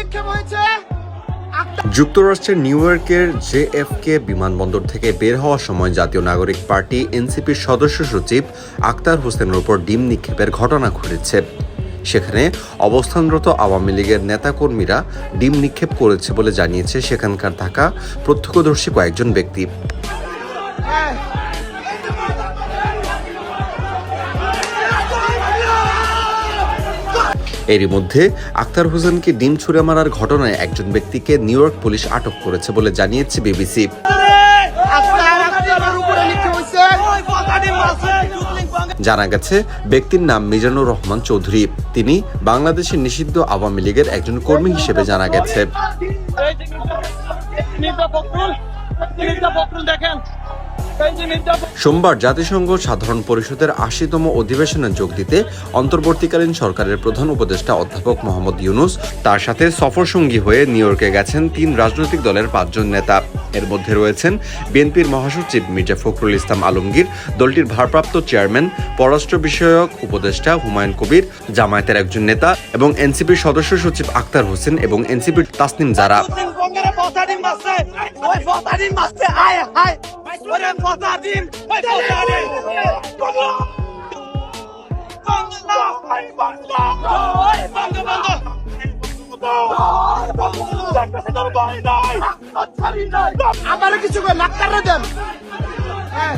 নিক্ষেপ হয়েছে? যুক্তরাষ্ট্রের নিউ ইয়র্কের জেএফকে বিমানবন্দর থেকে বের হওয়ার সময় জাতীয় নাগরিক পার্টি এনসিপির সদস্য সচিব আক্তার হোসেনের উপর ডিম নিক্ষেপের ঘটনা ঘটেছে। সেখানে অবস্থানরত আওয়ামী লীগের নেতাকর্মীরা ডিম নিক্ষেপ করেছে বলে জানিয়েছে সেখানকার থাকা প্রত্যক্ষদর্শী কয়েকজন ব্যক্তি। এরই মধ্যে আক্তার হোসেনকে ডিম ছুড়ে মারার ঘটনায় একজন ব্যক্তিকে নিউ ইয়র্ক পুলিশ আটক করেছে বলে জানিয়েছে বিবিসি। জানা গেছে, ব্যক্তির নাম মিজানুর রহমান চৌধুরী। তিনি বাংলাদেশের নিষিদ্ধ আওয়ামী লীগের একজন কর্মী হিসেবে জানা গেছে। দেখেন। সোমবার জাতিসংঘ সাধারণ পরিষদের আশিতম অধিবেশনে যোগ দিতে অন্তর্বর্তীকালীন সরকারের প্রধান উপদেষ্টা অধ্যাপক মোহাম্মদ ইউনুস, তার সাথে সফরসঙ্গী হয়ে নিউ ইয়র্কে গেছেন তিন রাজনৈতিক দলের পাঁচজন নেতা। এর মধ্যে রয়েছেন বিএনপির মহাসচিব মির্জা ফখরুল ইসলাম আলমগীর, দলটির ভারপ্রাপ্ত চেয়ারম্যান, পররাষ্ট্র বিষয়ক উপদেষ্টা হুমায়ুন কবির, জামায়াতের একজন নেতা এবং এনসিপির সদস্য সচিব আক্তার হোসেন এবং এনসিপির তাসনিম জারা। ওরে ডিম ওই পচা ডিম বাংলা বাংলা, ওই বাংলা। বাংলা আমারও কিছু করে আক্তারে দেন। হ্যাঁ।